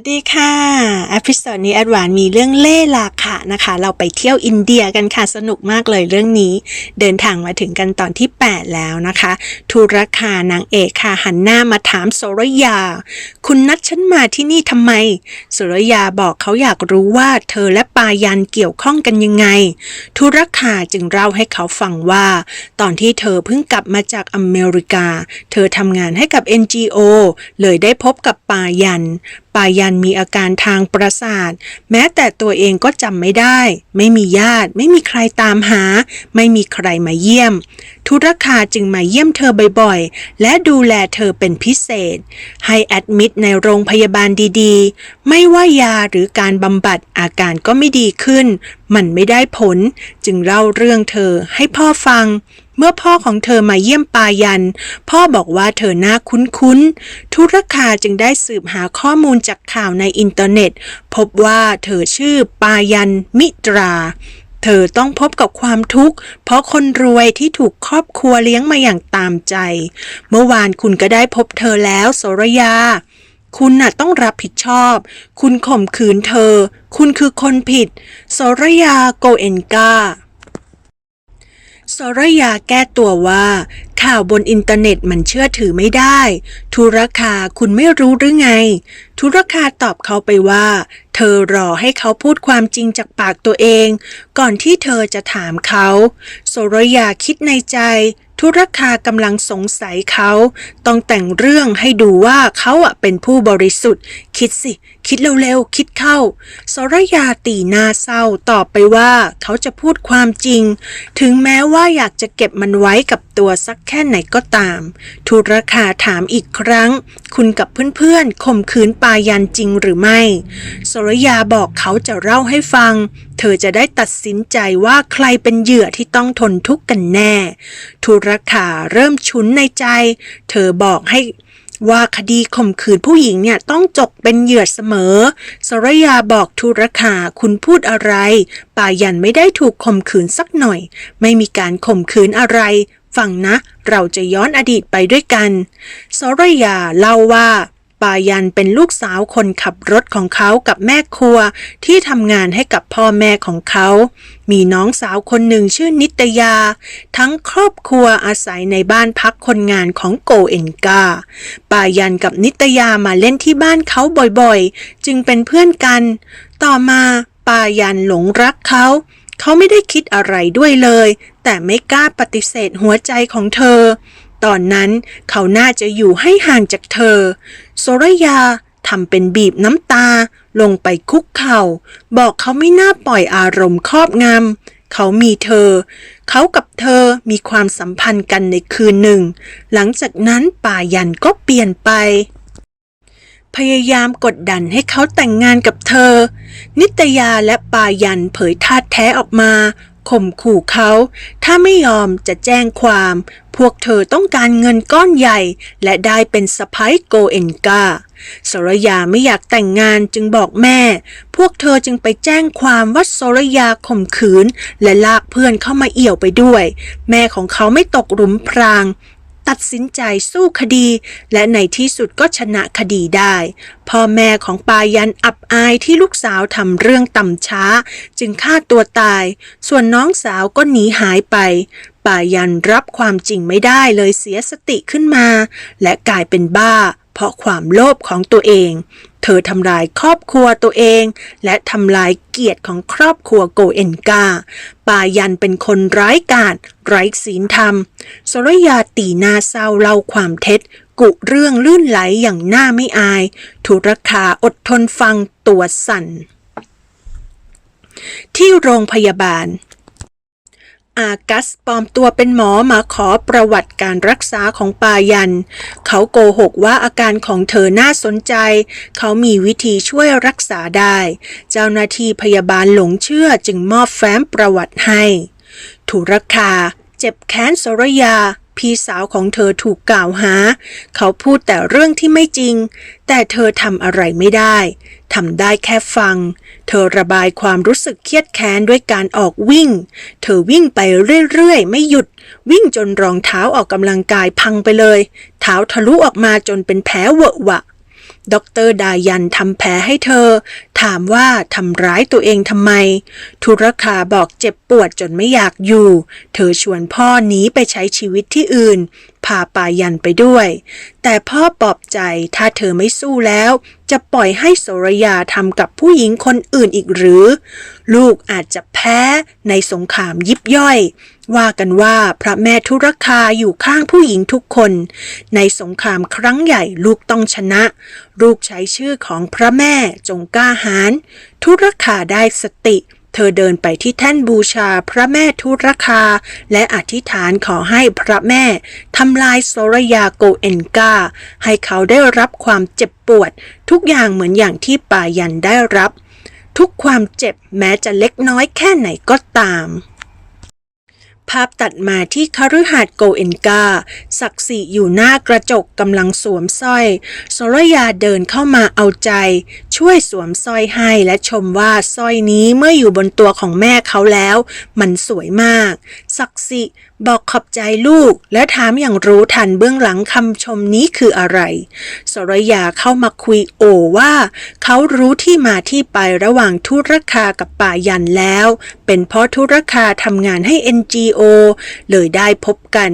วัสดีค่ะอพิโซดนี้แอดวานมีเรื่องเล่ห์ลาค่ะนะคะ เราไปเที่ยวอินเดียกันค่ะ สนุกมากเลยเรื่องนี้ เดินทางมาถึงกันตอนที่ 8 แล้วนะคะทูรคานางเอกค่ะ หันหน้ามาถามโสรยา คุณนัดฉันมาที่นี่ทำไมโสรยาบอกเขาอยากรู้ว่าเธอและปายันเกี่ยวข้องกันยังไงทูรคาจึงเล่าให้เขาฟังว่า ตอนที่เธอเพิ่งกลับมาจากอเมริกา เธอทำงานให้กับ NGO เลยได้พบกับปายันายันมีอาการทางประสาท แม้แต่ตัวเองก็จำไม่ได้ ไม่มีญาติ ไม่มีใครตามหา ไม่มีใครมาเยี่ยมทุรคาจึงมาเยี่ยมเธอบ่อยๆ และดูแลเธอเป็นพิเศษ ให้แอดมิดในโรงพยาบาลดีๆ ไม่ว่ายาหรือการบำบัดอาการก็ไม่ดีขึ้น มันไม่ได้ผลจึงเล่าเรื่องเธอให้พ่อฟัง เมื่อพ่อของเธอมาเยี่ยมปายัน พ่อบอกว่าเธอน่าคุ้นๆทุรคาจึงได้สืบหาข้อมูลจากข่าวในอินเทอร์เน็ต พบว่าเธอชื่อปายันมิตราเธอต้องพบกับความทุกข์ เพราะคนรวยที่ถูกครอบครัวเลี้ยงมาอย่างตามใจ เมื่อวานคุณก็ได้พบเธอแล้วโสรยา คุณน่ะต้องรับผิดชอบ คุณข่มขืนเธอ คุณคือคนผิดโสรยาโกเอนกาสรยาแก้ตัวว่า ข่าวบนอินเทอร์เน็ตมันเชื่อถือไม่ได้ทุรคาคุณไม่รู้หรือไงทุรคาตอบเขาไปว่า เธอรอให้เขาพูดความจริงจากปากตัวเอง ก่อนที่เธอจะถามเขา สรยาคิดในใจ ทุรคากำลังสงสัยเขา ต้องแต่งเรื่องให้ดูว่าเขาอะเป็นผู้บริสุทธิ์ คิดสิ คิดเร็วๆ คิดเข้า สรยาตีหน้าเศร้าตอบไปว่าเขาจะพูดความจริง ถึงแม้ว่าอยากจะเก็บมันไว้กับตัวสักแค่ไหนก็ตามทุรคาถามอีกครั้ง คุณกับเพื่อนๆข่มขืนปายันจริงหรือไม่ สรยาบอกเขาจะเล่าให้ฟัง เธอจะได้ตัดสินใจว่าใครเป็นเหยื่อที่ต้องทนทุกข์กันแน่ ทุรคาเริ่มฉุนในใจ เธอบอกให้ ว่าคดีข่มขืนผู้หญิงเนี่ยต้องจบเป็นเหยื่อเสมอ สรยาบอกทุรคาคุณพูดอะไร ป่ายันไม่ได้ถูกข่มขืนสักหน่อย ไม่มีการข่มขืนอะไร ฟังนะ เราจะย้อนอดีตไปด้วยกัน สรยาเล่าว่า ปายันเป็นลูกสาวคนขับรถของเขากับแม่ครัวที่ทำงานให้กับพ่อแม่ของเขา มีน้องสาวคนหนึ่งชื่อนิตยา ทั้งครอบครัวอาศัยในบ้านพักคนงานของโกเอนกาปายันกับนิตยามาเล่นที่บ้านเขาบ่อยๆ จึงเป็นเพื่อนกัน ต่อมาปายันหลงรักเขาเขาไม่ได้คิดอะไรด้วยเลย แต่ไม่กล้าปฏิเสธหัวใจของเธอ ตอนนั้นเขาน่าจะอยู่ให้ห่างจากเธอโสรยาทำเป็นบีบน้ำตา ลงไปคุกเข่า บอกเขาไม่น่าปล่อยอารมณ์ครอบงำเขามีเธอ เขากับเธอมีความสัมพันธ์กันในคืนหนึ่ง หลังจากนั้นป่ายันก็เปลี่ยนไป พยายามกดดันให้เขาแต่งงานกับเธอ นิตยาและปายันเผยท่าแท้ออกมา ข่มขู่เขา ถ้าไม่ยอมจะแจ้งความ พวกเธอต้องการเงินก้อนใหญ่ และได้เป็นสะพ้ายโกเอนกาสรยาไม่อยากแต่งงานจึงบอกแม่ พวกเธอจึงไปแจ้งความว่าสรยาข่มขืน และลากเพื่อนเข้ามาเอี่ยวไปด้วย แม่ของเขาไม่ตกหลุมพราง ตัดสินใจสู้คดี และในที่สุดก็ชนะคดีได้ พ่อแม่ของปายันอับอายที่ลูกสาวทำเรื่องต่ำช้า จึงฆ่าตัวตาย ส่วนน้องสาวก็หนีหายไป ปายันรับความจริงไม่ได้เลยเสียสติขึ้นมา และกลายเป็นบ้า เพราะความโลภของตัวเอง เธอทำลายครอบครัวตัวเอง และทำลายเกียรติของครอบครัวโกเอนกาปายันเป็นคนร้ายกาจไร้ศีลธรรมสรยาตีนาเศร้าเล่าความเท็จ กุเรื่องลื่นไหลอย่างหน้าไม่อายทุรคาอดทนฟังตัวสั่นที่โรงพยาบาล อากัสปลอมตัวเป็นหมอมาขอประวัติการรักษาของปายัน เขาโกหกว่าอาการของเธอน่าสนใจ เขามีวิธีช่วยรักษาได้ เจ้าหน้าที่พยาบาลหลงเชื่อจึงมอบแฟ้มประวัติให้ทุรคา เจ็บแค้นสรยา พี่สาวของเธอถูกกล่าวหา เขาพูดแต่เรื่องที่ไม่จริง แต่เธอทำอะไรไม่ได้ ทำได้แค่ฟัง เธอระบายความรู้สึกเครียดแค้นด้วยการออกวิ่ง เธอวิ่งไปเรื่อยๆ ไม่หยุด วิ่งจนรองเท้าออกกำลังกายพังไปเลย เท้าทะลุออกมาจนเป็นแผลเวอะหวะ ด็อกเตอร์ดายันทำแผลให้เธอ ถามว่าทำร้ายตัวเองทำไม ธุรคาบอกเจ็บปวดจนไม่อยากอยู่ เธอชวนพ่อหนีไปใช้ชีวิตที่อื่นพาปายันไปด้วย แต่พ่อปลอบใจถ้าเธอไม่สู้แล้ว จะปล่อยให้โสรยาทำกับผู้หญิงคนอื่นอีกหรือ ลูกอาจจะแพ้ในสงครามยิบย่อย ว่ากันว่าพระแม่ธุรคาอยู่ข้างผู้หญิงทุกคน ในสงครามครั้งใหญ่ลูกต้องชนะ ลูกใช้ชื่อของพระแม่จงกล้าหาญธุรคาได้สติ เธอเดินไปที่แท่นบูชาพระแม่ทุรคา และอธิษฐานขอให้พระแม่ทำลายโซรยาโกเอนกา ให้เขาได้รับความเจ็บปวด ทุกอย่างเหมือนอย่างที่ปายันได้รับ ทุกความเจ็บแม้จะเล็กน้อยแค่ไหนก็ตาม ภาพตัดมาที่คฤหาสน์โกเอนกา ศักดิ์สิอยู่หน้ากระจกกำลังสวมสร้อยสรยาเดินเข้ามาเอาใจ ช่วยสวมสร้อยให้และชมว่าสร้อยนี้เมื่ออยู่บนตัวของแม่เขาแล้ว มันสวยมาก ศักดิ์สิบอกขอบใจลูก และถามอย่างรู้ทันเบื้องหลังคำชมนี้คืออะไรสรยาเข้ามาคุยโอว่า เขารู้ที่มาที่ไประหว่างธุรคากับป่ายันแล้ว เป็นเพราะธุรคาทำงานให้ NGO เลยได้พบกัน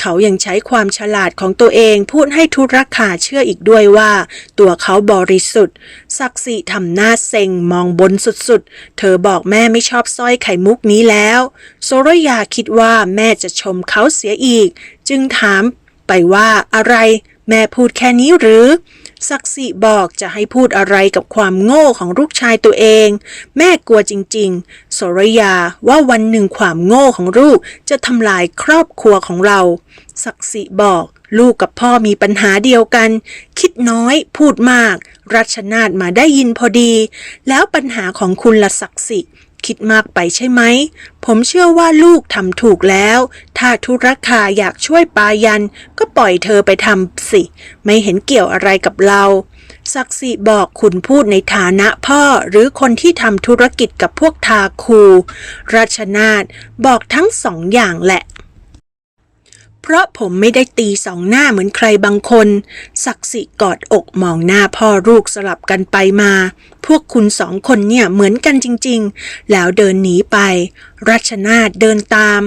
เขายังใช้ความฉลาดของตัวเองพูดให้ธุรคาเชื่ออีกด้วยว่า ตัวเขาบริสุทธิ์ศักดิ์สิทำหน้าเซ็งมองบนสุดๆ เธอบอกแม่ไม่ชอบสร้อยไข่มุกนี้แล้ว โซรยาคิดว่าแม่จะชมเขาเสียอีก จึงถามไปว่าอะไร แม่พูดแค่นี้หรือ ศักดิ์สิบอกจะให้พูดอะไรกับความโง่ของลูกชายตัวเอง แม่กลัวจริงๆ สรยาว่าวันหนึ่งความโง่ของลูกจะทำลายครอบครัวของเรา ศักดิ์สิบอกลูกกับพ่อมีปัญหาเดียวกัน คิดน้อยพูดมาก รัชนาดมาได้ยินพอดี แล้วปัญหาของคุณละศักดิ์สิ คิดมากไปใช่ไหม ผมเชื่อว่าลูกทำถูกแล้ว ถ้าธุรคาอยากช่วยปายัน ก็ปล่อยเธอไปทำสิ ไม่เห็นเกี่ยวอะไรกับเรา ศักดิ์สิบอกคุณพูดในฐานะพ่อหรือคนที่ทำธุรกิจกับพวกทาคู ราชนาดบอกทั้งสองอย่างแหละ เพราะผมไม่ได้ตีสองหน้าเหมือนใครบางคน ศักดิ์สิกอดอกมองหน้าพ่อลูกสลับกันไปมา พวกคุณสองคนเนี่ยเหมือนกันจริง ๆ แล้วเดินหนีไป รัชนาเดินตาม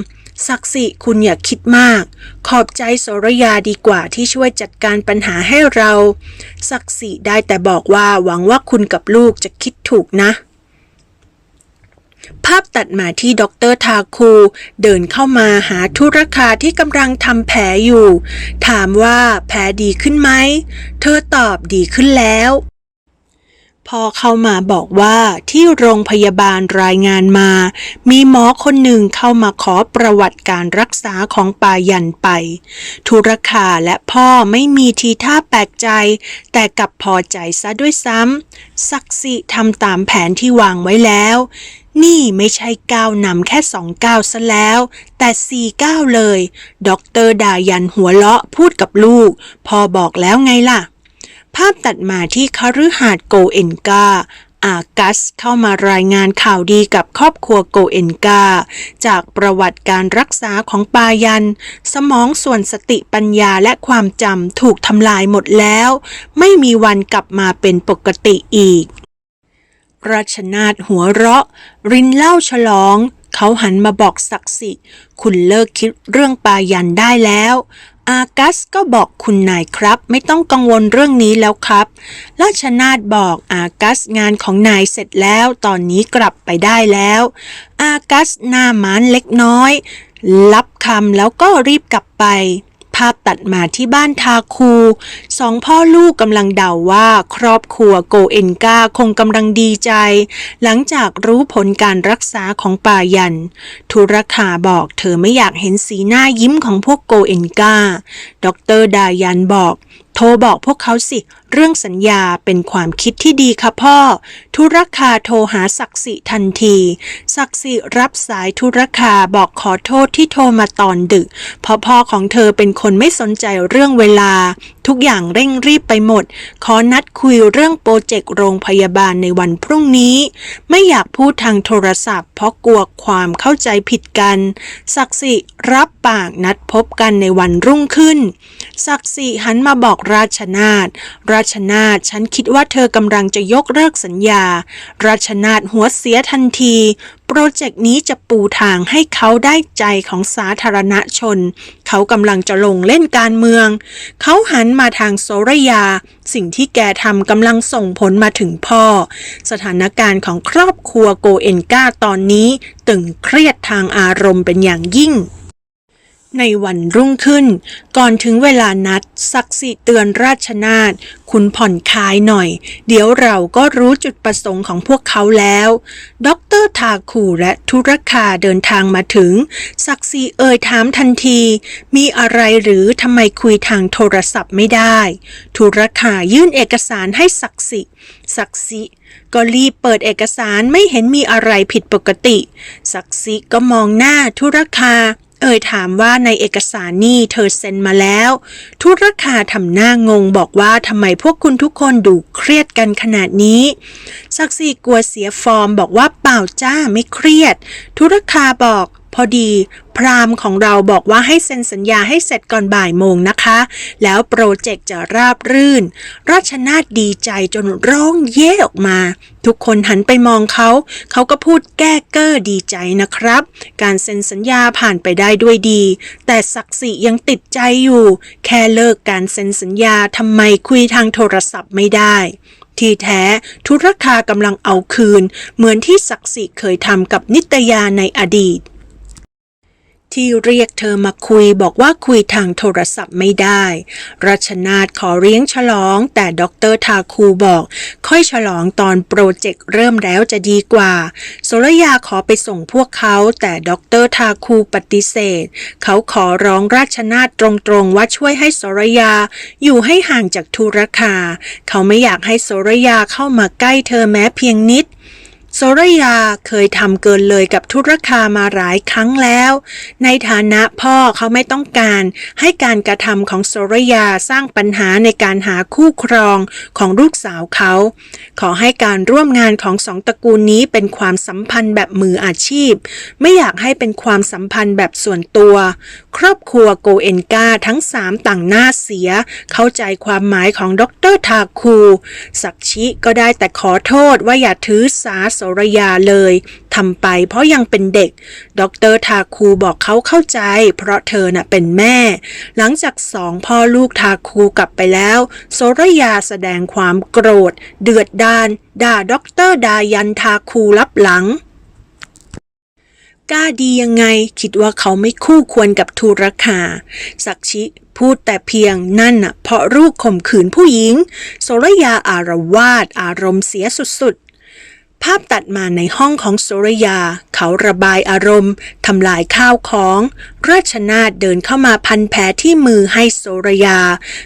ศักดิ์สิคุณอย่าคิดมาก ขอบใจโสรยาดีกว่าที่ช่วยจัดการปัญหาให้เรา ศักดิ์สิได้แต่บอกว่าหวังว่าคุณกับลูกจะคิดถูกนะ ภาพตัดมาที่ดรทาคู เดินเข้ามาหาธุรคาที่กำลังทำแผลอยู่ ถามว่าแผลดีขึ้นไหม เธอตอบดีขึ้นแล้ว พอเข้ามาบอกว่าที่โรงพยาบาลรายงานมา มีหมอคนหนึ่งเข้ามาขอประวัติการรักษาของปายันไป ธุรคาและพ่อไม่มีทีท่าแปลกใจ แต่กลับพอใจซะด้วยซ้ำศักดิ์สิทำตามแผนที่วางไว้แล้ว นี่ไม่ใช่ก้าวนำแค่สองก้าวซะแล้ว แต่สี่ก้าวเลย ด็อกเตอร์ดายันหัวเราะพูดกับลูกพอบอกแล้วไงล่ะ ภาพตัดมาที่คฤหาสน์โกเอนกาอากัสเข้ามารายงานข่าวดีกับครอบครัวโกเอนกา จากประวัติการรักษาของปายัน สมองส่วนสติปัญญาและความจำถูกทำลายหมดแล้ว ไม่มีวันกลับมาเป็นปกติอีก ราชนาถหัวเราะ รินเหล้าฉลอง เขาหันมาบอกศักดิ์สิคุณเลิกคิดเรื่องปายันได้แล้ว อากัสก็บอกคุณนายครับ ไม่ต้องกังวลเรื่องนี้แล้วครับราชนาถบอกอากัสงานของนายเสร็จแล้ว ตอนนี้กลับไปได้แล้ว อากัสหน้ามันเล็กน้อย รับคำแล้วก็รีบกลับไป ภาพตัดมาที่บ้านทาคูสองพ่อลูกกำลังเดาว่าครอบครัวโกเอนกาคงกำลังดีใจ หลังจากรู้ผลการรักษาของปายัน ธุรคาบอกเธอไม่อยากเห็นสีหน้ายิ้มของพวกโกเอนกา ดรดายันบอก โทรบอกพวกเขาสิเรื่องสัญญาเป็นความคิดที่ดีค่ะพ่อ ธุรคาโทรหาศักดิ์สิทันที ศักดิ์สิรับสายธุรคาบอกขอโทษที่โทรมาตอนดึก เพราะพ่อของเธอเป็นคนไม่สนใจเรื่องเวลา ทุกอย่างเร่งรีบไปหมด ขอนัดคุยเรื่องโปรเจกต์โรงพยาบาลในวันพรุ่งนี้ ไม่อยากพูดทางโทรศัพท์ เพราะกลัวความเข้าใจผิดกัน ศักดิ์สิรับปากนัดพบกันในวันรุ่งขึ้น ศักดิ์สิหันมาบอกราชนาถราชนาถฉันคิดว่าเธอกำลังจะยกเลิกสัญญา ราชนาถหัวเสียทันที โปรเจกต์นี้จะปูทางให้เขาได้ใจของสาธารณชน เขากำลังจะลงเล่นการเมือง เขาหันมาทางโซรยา สิ่งที่แกทำกำลังส่งผลมาถึงพ่อ สถานการณ์ของครอบครัวโกเอนกาตอนนี้ ตึงเครียดทางอารมณ์เป็นอย่างยิ่ง ในวันรุ่งขึ้น ก่อนถึงเวลานัดศักดิ์สิเตือนราชนาถคุณผ่อนคลายหน่อย เดี๋ยวเราก็รู้จุดประสงค์ของพวกเขาแล้ว ด็อกเตอร์ทาคูและธุรคาเดินทางมาถึง ศักดิ์สิเอ่ยถามทันที มีอะไรหรือทำไมคุยทางโทรศัพท์ไม่ได้ ธุรคายื่นเอกสารให้ศักดิ์สิศักดิ์สิก็รีบเปิดเอกสารไม่เห็นมีอะไรผิดปกติ ศักดิ์สิก็มองหน้าธุรคา เอ่ยถามว่าในเอกสารนี่เธอเซ็นมาแล้ว ทุรคาทำหน้างงบอกว่าทำไมพวกคุณทุกคนดูเครียดกันขนาดนี้ ศักดิ์สิกลัวเสียฟอร์มบอกว่าเปล่าจ้าไม่เครียด ทุรคาบอก พอดี พรามของเราบอกว่าให้เซ็นสัญญาให้เสร็จก่อนบ่ายโมงนะคะ แล้วโปรเจกต์จะราบรื่น ราชนาดีใจจนร้องเย่ออกมา ทุกคนหันไปมองเขา เขาก็พูดแก้เก้อดีใจนะครับ การเซ็นสัญญาผ่านไปได้ด้วยดี แต่ศักดิ์สิยังติดใจอยู่ แค่เลิกการเซ็นสัญญาทำไมคุยทางโทรศัพท์ไม่ได้ที่แท้ธุรคากำลังเอาคืน เหมือนที่ศักดิ์สิเคยทำกับนิตยาในอดีต ที่เรียกเธอมาคุยบอกว่าคุยทางโทรศัพท์ไม่ได้ รัชนาถขอเลี้ยงฉลอง แต่ดอกเตอรทาคูบอก ค่อยฉลองตอนโปรเจกต์เริ่มแล้วจะดีกว่าโสรยาขอไปส่งพวกเขาแต่ดอกเตอรทาคูปฏิเสธ เขาขอร้องราชนาถตรงๆว่าช่วยให้โสรยาอยู่ให้ห่างจากธุรคา เขาไม่อยากให้โสรยาเข้ามาใกล้เธอแม้เพียงนิด โสรยาเคยทำเกินเลยกับธุรคามาหลายครั้งแล้ว ในฐานะพ่อเขาไม่ต้องการให้การกระทำของโสรยาสร้างปัญหาในการหาคู่ครองของลูกสาวเขา ขอให้การร่วมงานของสองตระกูลนี้เป็นความสัมพันธ์แบบมืออาชีพ ไม่อยากให้เป็นความสัมพันธ์แบบส่วนตัว ครอบครัวโกเอนกาทั้งสามต่างหน้าเสีย เข้าใจความหมายของดรทาคู สักชิก็ได้แต่ขอโทษว่าอย่าถือสาโสรยาเลยทำไปเพราะยังเป็นเด็ก ดรทาคูบอกเขาเข้าใจ เพราะเธอน่ะเป็นแม่ หลังจากสองพ่อลูกทาคูกลับไปแล้วโสรยาแสดงความโกรธ เดือดดาลด่าดรดายันทาคูรับหลังกล้าดียังไงคิดว่าเขาไม่คู่ควรกับทูรคาสักชิพูดแต่เพียงนั่นน่ะเพราะลูกข่มขืนผู้หญิงโสรยาอารวาดอารมณ์เสียสุดๆ ภาพตัดมาในห้องของโสรยา เขาระบายอารมณ์ทำลายข้าวของ ราชนาถเดินเข้ามาพันแผลที่มือให้โสรยา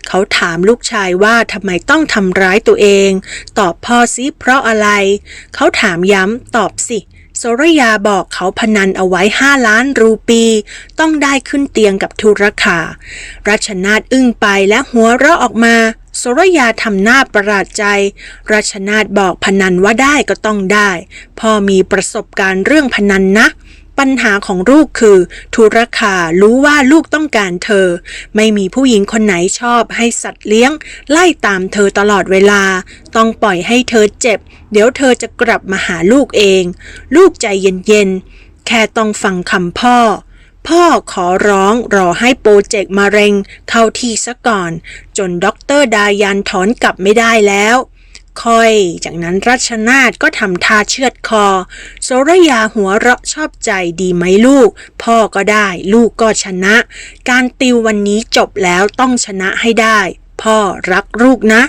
เขาถามลูกชายว่าทำไมต้องทำร้ายตัวเอง ตอบพ่อสิเพราะอะไร เขาถามย้ำตอบสิโสรยาบอกเขาพนันเอาไว้ห้าล้านรูปี ต้องได้ขึ้นเตียงกับธุรคารัชนาถอึ้งไปและหัวเราะออกมา สรยาทำหน้าประหลาดใจรัชนาถบอกพนันว่าได้ก็ต้องได้ พ่อมีประสบการณ์เรื่องพนันนะ ปัญหาของลูกคือ ธุรคารู้ว่าลูกต้องการเธอ ไม่มีผู้หญิงคนไหนชอบให้สัตว์เลี้ยง ไล่ตามเธอตลอดเวลา ต้องปล่อยให้เธอเจ็บ เดี๋ยวเธอจะกลับมาหาลูกเอง ลูกใจเย็นๆ แค่ต้องฟังคำพ่อ พ่อขอร้องรอให้โปรเจกต์มะเร็งเข้าที่ซะก่อน จนด็อกเตอร์ดายันถอนกลับไม่ได้แล้ว ค่อย จากนั้นรัชนาถก็ทำท่าเชือดคอโสรยาหัวเราะชอบใจดีไหมลูก พ่อก็ได้ ลูกก็ชนะ การติววันนี้จบแล้วต้องชนะให้ได้ พ่อรักลูกนะ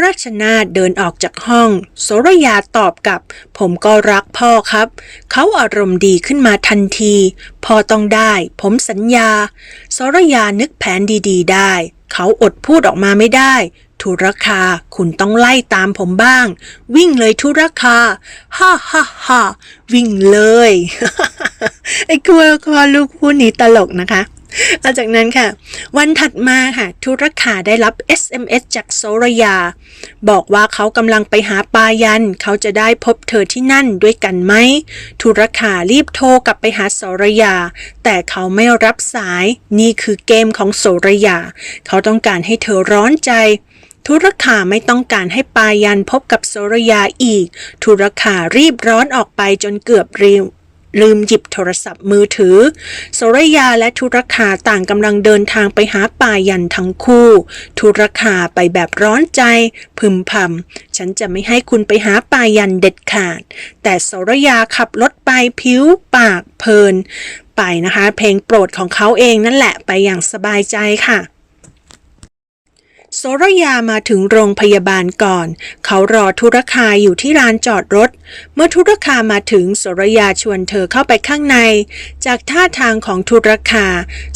ราชนาเดินออกจากห้อง โสรยาตอบกับ ผมก็รักพ่อครับ เขาอารมณ์ดีขึ้นมาทันที พ่อต้องได้ ผมสัญญา โสรยานึกแผนดีๆ ได้ เขาอดพูดออกมาไม่ได้ธุรคา คุณต้องไล่ตามผมบ้าง วิ่งเลยธุรคา ฮ่าฮ่าฮ่าวิ่งเลย ไอ้กลัวคอลูกพูดนี้ตลกนะคะ หลังจากนั้นค่ะ วันถัดมาค่ะ ธุรคาได้รับ SMS จากโซรยา บอกว่าเขากำลังไปหาปายัน เขาจะได้พบเธอที่นั่นด้วยกันไหมธุรคารีบโทรกลับไปหาโซรยา แต่เขาไม่รับสายนี่คือเกมของโซรยา เขาต้องการให้เธอร้อนใจธุรคาไม่ต้องการให้ปายันพบกับโซรยาอีก ธุรคารีบร้อนออกไปจนเกือบลืม ลืมหยิบโทรศัพท์มือถือโซรยาและธุรคาต่างกำลังเดินทางไปหาปายันทั้งคู่ ธุรคาไปแบบร้อนใจ พึมพำฉันจะไม่ให้คุณไปหาปายันเด็ดขาด แต่โซรยาขับรถไปผิวปากเพลิน ไปนะคะ เพลงโปรดของเขาเองนั่นแหละไปอย่างสบายใจค่ะ โสรยามาถึงโรงพยาบาลก่อน เขารอธุรคาอยู่ที่ลานจอดรถ เมื่อธุรคามาถึงโสรยาชวนเธอเข้าไปข้างใน จากท่าทางของธุรคา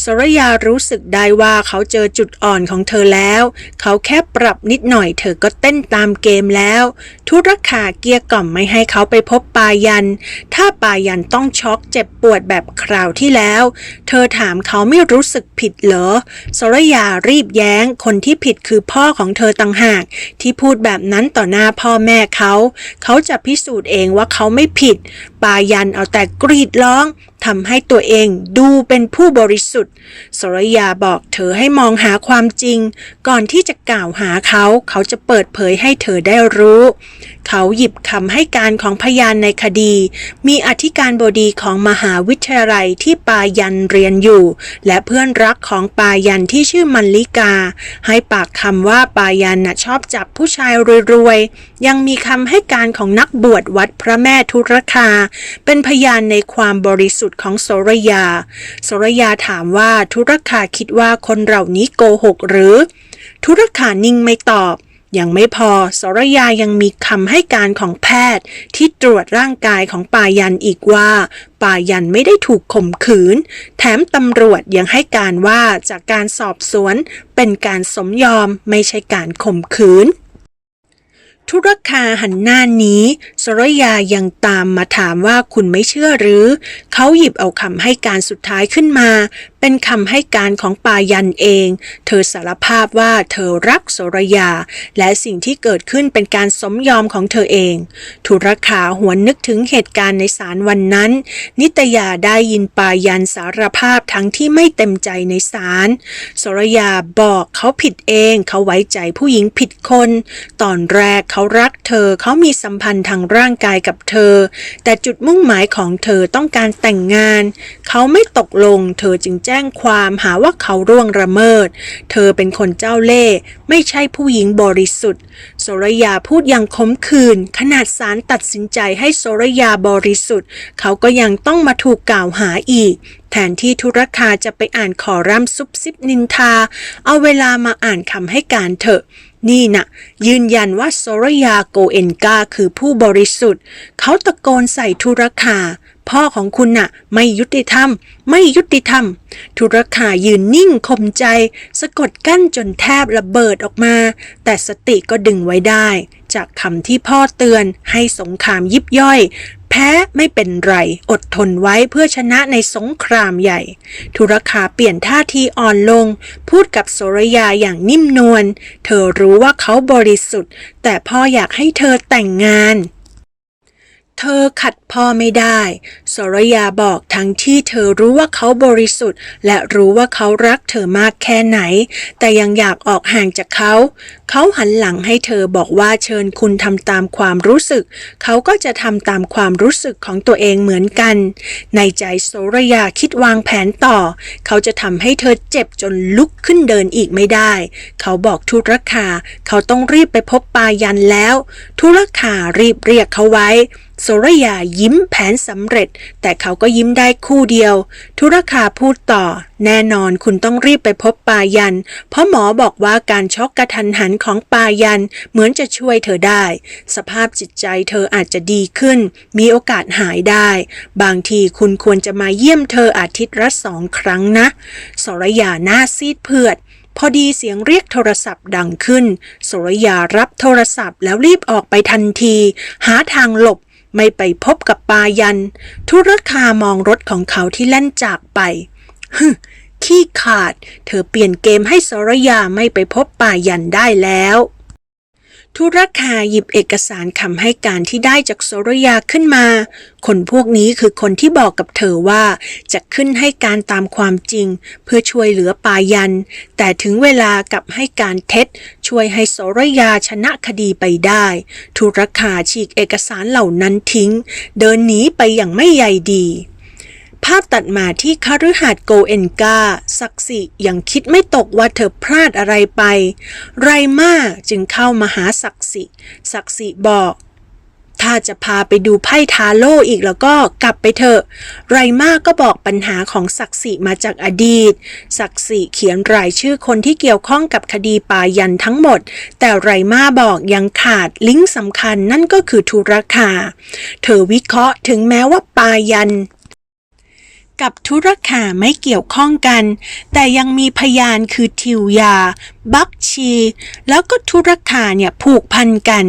โสรยารู้สึกได้ว่าเขาเจอจุดอ่อนของเธอแล้ว เขาแค่ปรับนิดหน่อยเธอก็เต้นตามเกมแล้ว ธุรคาเกียกล่อมไม่ให้เขาไปพบปายัน ถ้าปายันต้องช็อกเจ็บปวดแบบคราวที่แล้ว เธอถามเขาไม่รู้สึกผิดเหรอโสรยารีบแย้งคนที่ผิดคือือพ่อของเธอต่างหาก ที่พูดแบบนั้นต่อหน้าพ่อแม่เขา เขาจะพิสูจน์เองว่าเขาไม่ผิด ปายันเอาแต่กรีดร้อง ทำให้ตัวเองดูเป็นผู้บริสุทธิ์สรยาบอกเธอให้มองหาความจริง ก่อนที่จะกล่าวหาเขา เขาจะเปิดเผยให้เธอได้รู้ เขาหยิบคำให้การของพยานในคดี มีอธิการบดีของมหาวิทยาลัยที่ปายันเรียนอยู่ และเพื่อนรักของปายันที่ชื่อมันลิกา ให้ปากคำว่าปายันน่ะชอบจับผู้ชายรวยๆยังมีคำให้การของนักบวชวัดพระแม่ทุรคา เป็นพยานในความบริสุทธิ์ของโสรยา โสรยาถามว่าทุรคาคิดว่าคนเหล่านี้โกหกหรือธุรคานิ่งไม่ตอบ ยังไม่พอสรยายังมีคำให้การของแพทย์ ที่ตรวจร่างกายของปายันอีกว่า ปายันไม่ได้ถูกข่มขืน แถมตำรวจยังให้การว่าจากการสอบสวนเป็นการสมยอมไม่ใช่การข่มขืน ธุรคาหันหน้านี้สรยายังตามมาถามว่าคุณไม่เชื่อหรือ เขาหยิบเอาคำให้การสุดท้ายขึ้นมา เป็นคำให้การของปายันเอง เธอสารภาพว่าเธอรักโสรยา และสิ่งที่เกิดขึ้นเป็นการสมยอมของเธอเอง ธุรคาหวนนึกถึงเหตุการณ์ในศาลวันนั้น นิตยาได้ยินปายันสารภาพทั้งที่ไม่เต็มใจในศาลโสรยาบอกเขาผิดเองเขาไว้ใจผู้หญิงผิดคน ตอนแรกเขารักเธอเขามีสัมพันธ์ทางร่างกายกับเธอ แต่จุดมุ่งหมายของเธอต้องการแต่งงาน เขาไม่ตกลง เธอจึงแจ้งความหาว่าเขาร่วงละเมิด เธอเป็นคนเจ้าเล่ห์ไม่ใช่ผู้หญิงบริสุทธิ์โสรยาพูดอย่างขมขื่นขนาดศาลตัดสินใจให้โสรยาบริสุทธิ์ เขาก็ยังต้องมาถูกกล่าวหาอีก แทนที่ธุรคาจะไปอ่านขอร่ำซุบซิบนินทา เอาเวลามาอ่านคำให้การเถอะ นี่นะยืนยันว่าโซรยาโกเอนกาคือผู้บริสุทธิ์ เขาตะโกนใส่ธุรคา พ่อของคุณน่ะ ไม่ยุติธรรม ไม่ยุติธรรมธุรคายืนนิ่งขมใจ สะกดกั้นจนแทบระเบิดออกมา แต่สติก็ดึงไว้ได้ จากคำที่พ่อเตือนให้สงครามยิบย่อย แพ้ไม่เป็นไร อดทนไว้เพื่อชนะในสงครามใหญ่ ธุรคาเปลี่ยนท่าทีอ่อนลง พูดกับโสรยาอย่างนิ่มนวล เธอรู้ว่าเขาบริสุทธิ์ แต่พ่ออยากให้เธอแต่งงาน เธอขัดพ่อไม่ได้ สรยาบอกทั้งที่เธอรู้ว่าเขาบริสุทธิ์ และรู้ว่าเขารักเธอมากแค่ไหน แต่ยังอยากออกห่างจากเขา เขาหันหลังให้เธอบอกว่าเชิญคุณทำตามความรู้สึก เขาก็จะทำตามความรู้สึกของตัวเองเหมือนกัน ในใจโสรยาคิดวางแผนต่อ เขาจะทำให้เธอเจ็บจนลุกขึ้นเดินอีกไม่ได้ เขาบอกทุรคา เขาต้องรีบไปพบปายันแล้วทุรคารีบเรียกเขาไว้ โสรยายิ้มแผนสำเร็จ แต่เขาก็ยิ้มได้คู่เดียว ธุรคาพูดต่อ แน่นอนคุณต้องรีบไปพบปายัน เพราะหมอบอกว่าการช็อกกระทันหันของปายันเหมือนจะช่วยเธอได้ สภาพจิตใจเธออาจจะดีขึ้น มีโอกาสหายได้ บางทีคุณควรจะมาเยี่ยมเธออาทิตย์ละสองครั้งนะสรยาหน้าซีดเผือดพอดีเสียงเรียกโทรศัพท์ดังขึ้นโสรยารับโทรศัพท์แล้วรีบออกไปทันที หาทางหลบ ไม่ไปพบกับปายัน ทุรคามองรถของเขาที่แล่นจากไปฮึขี้ขี้ขาด เธอเปลี่ยนเกมให้สรยาไม่ไปพบป่ายันได้แล้ว ธุรคาหยิบเอกสารคำให้การที่ได้จากโสรยาขึ้นมา คนพวกนี้คือคนที่บอกกับเธอว่า จะขึ้นให้การตามความจริง เพื่อช่วยเหลือปายัน แต่ถึงเวลากลับให้การเท็จ ช่วยให้โสรยาชนะคดีไปได้ ธุรคาฉีกเอกสารเหล่านั้นทิ้ง เดินหนีไปอย่างไม่ใยดี ภาพตัดมาที่คฤหาสน์โกเอนกาศักสิยังคิดไม่ตกว่าเธอพลาดอะไรไป ไรมาจึงเข้ามาหาศักดิ์สิศักสิบอก ถ้าจะพาไปดูไพ่ทาโร่อีกแล้วก็กลับไปเถอะ ไรมาก็บอกปัญหาของศักสิมาจากอดีต ศักสิเขียนรายชื่อคนที่เกี่ยวข้องกับคดีปายันทั้งหมด แต่ไรมาบอกยังขาดลิงก์สำคัญนั่นก็คือธุรคา เธอวิเคราะห์ถึงแม้ว่าปายัน กับธุรคาไม่เกี่ยวข้องกัน แต่ยังมีพยานคือทิวยา บักชี แล้วก็ธุรคาเนี่ยผูกพันกัน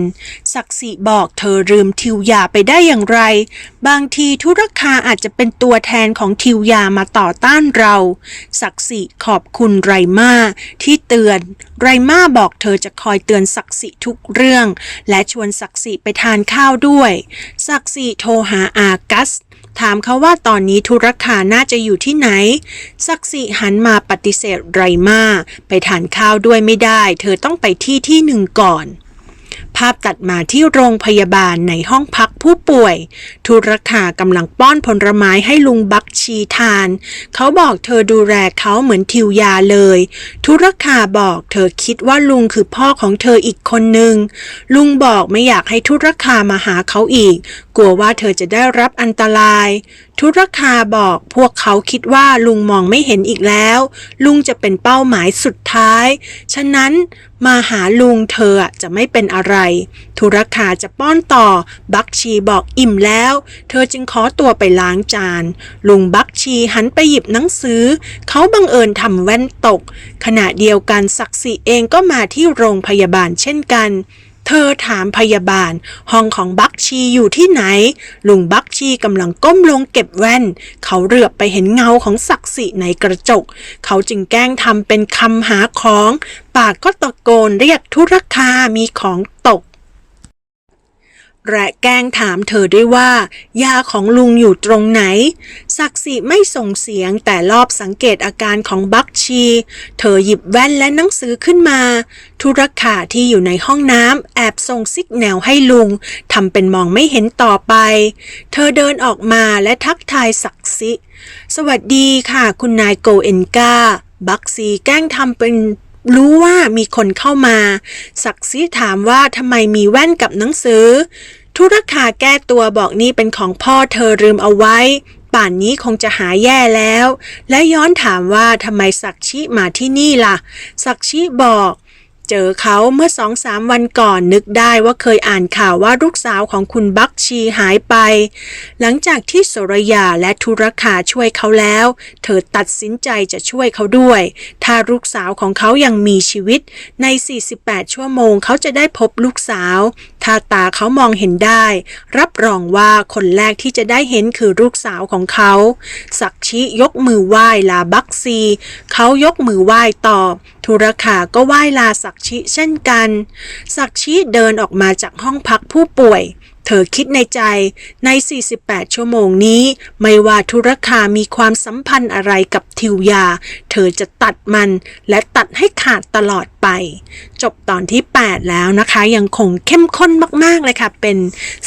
ศักดิ์สิบอกเธอลืมทิวยาไปได้อย่างไร บางทีธุรคาอาจจะเป็นตัวแทนของทิวยามาต่อต้านเรา ศักดิ์สิขอบคุณไรมาที่เตือน ไรมาบอกเธอจะคอยเตือนศักดิ์สิทุกเรื่อง และชวนศักดิ์สิไปทานข้าวด้วย ศักดิ์สิโทรหาอากัส ถามเขาว่าตอนนี้ธุรคาน่าจะอยู่ที่ไหน ศักดิ์สิหันมาปฏิเสธไรมาไปทานข้าวด้วยไม่ได้ เธอต้องไปที่ที่หนึ่งก่อน ภาพตัดมาที่โรงพยาบาลในห้องพักผู้ป่วยธุรคากำลังป้อนผลไม้ให้ลุงบักชีทาน เขาบอกเธอดูแลเขาเหมือนทิวยาเลยธุรคาบอกเธอคิดว่าลุงคือพ่อของเธออีกคนหนึ่ง ลุงบอกไม่อยากให้ธุรคามาหาเขาอีก กลัวว่าเธอจะได้รับอันตรายธุรคาบอกพวกเขาคิดว่าลุงมองไม่เห็นอีกแล้ว ลุงจะเป็นเป้าหมายสุดท้าย ฉะนั้นมาหาลุงเธอจะไม่เป็นอะไรธุรคาจะป้อนต่อ บักชีบอกอิ่มแล้ว เธอจึงขอตัวไปล้างจาน ลุงบักชีหันไปหยิบหนังสือ เขาบังเอิญทำแว่นตก ขณะเดียวกันศักดิ์สิเองก็มาที่โรงพยาบาลเช่นกัน เธอถามพยาบาล ห้องของบักชีอยู่ที่ไหน ลุงบักชีกำลังก้มลงเก็บแว่น เขาเหลือบไปเห็นเงาของศักดิ์สิในกระจก เขาจึงแกล้งทำเป็นคำหาของ ปากก็ตะโกนเรียกธุรคามีของตก และแกล้งถามเธอด้วยว่ายาของลุงอยู่ตรงไหน ศักดิ์สิไม่ส่งเสียงแต่รอบสังเกตอาการของบักชี เธอหยิบแว่นและหนังสือขึ้นมา ธุรคาที่อยู่ในห้องน้ำแอบส่งซิกแนลให้ลุงทำเป็นมองไม่เห็นต่อไป เธอเดินออกมาและทักทายศักดิ์สิสวัสดีค่ะ คุณนายโกเอนกาบักซีแกล้งทำเป็นรู้ว่ามีคนเข้ามา ศักดิ์สิถามว่าทำไมมีแว่นกับหนังสือ ธุรคาแก้ตัวบอกนี่เป็นของพ่อเธอลืมเอาไว้ ป่านนี้คงจะหาแย่แล้ว และย้อนถามว่าทำไมสักชิมาที่นี่ล่ะ สักชิบอก เจอเขาเมื่อสองสามวันก่อนนึกได้ว่าเคยอ่านข่าวว่าลูกสาวของคุณบักชีหายไป หลังจากที่โสรยาและธุรคาช่วยเขาแล้ว เธอตัดสินใจจะช่วยเขาด้วย ถ้าลูกสาวของเขายังมีชีวิต ใน 48 ชั่วโมงเขาจะได้พบลูกสาว ถ้าตาเขามองเห็นได้ รับรองว่าคนแรกที่จะได้เห็นคือลูกสาวของเขาศักชิยกมือไหว้ลาบักซี เขายกมือไหว้ตอบ ธุรคาก็ไหว้ลาศักชิเช่นกัน ศักชิเดินออกมาจากห้องพักผู้ป่วย เธอคิดในใจใน 48 ชั่วโมงนี้ ไม่ว่าธุรคามีความสัมพันธ์อะไรกับทิวยา เธอจะตัดมันและตัดให้ขาดตลอดไป จบตอนที่ 8 แล้วนะคะ ยังคงเข้มข้นมาก ๆ เลยค่ะ เป็น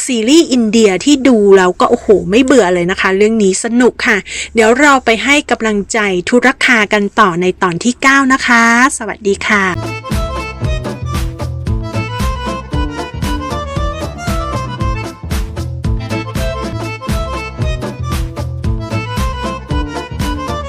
ซีรีส์อินเดียที่ดูแล้วก็โอ้โห ไม่เบื่อเลยนะคะ เรื่องนี้สนุกค่ะ เดี๋ยวเราไปให้กำลังใจธุรคากันต่อในตอนที่ 9 นะคะ สวัสดีค่ะ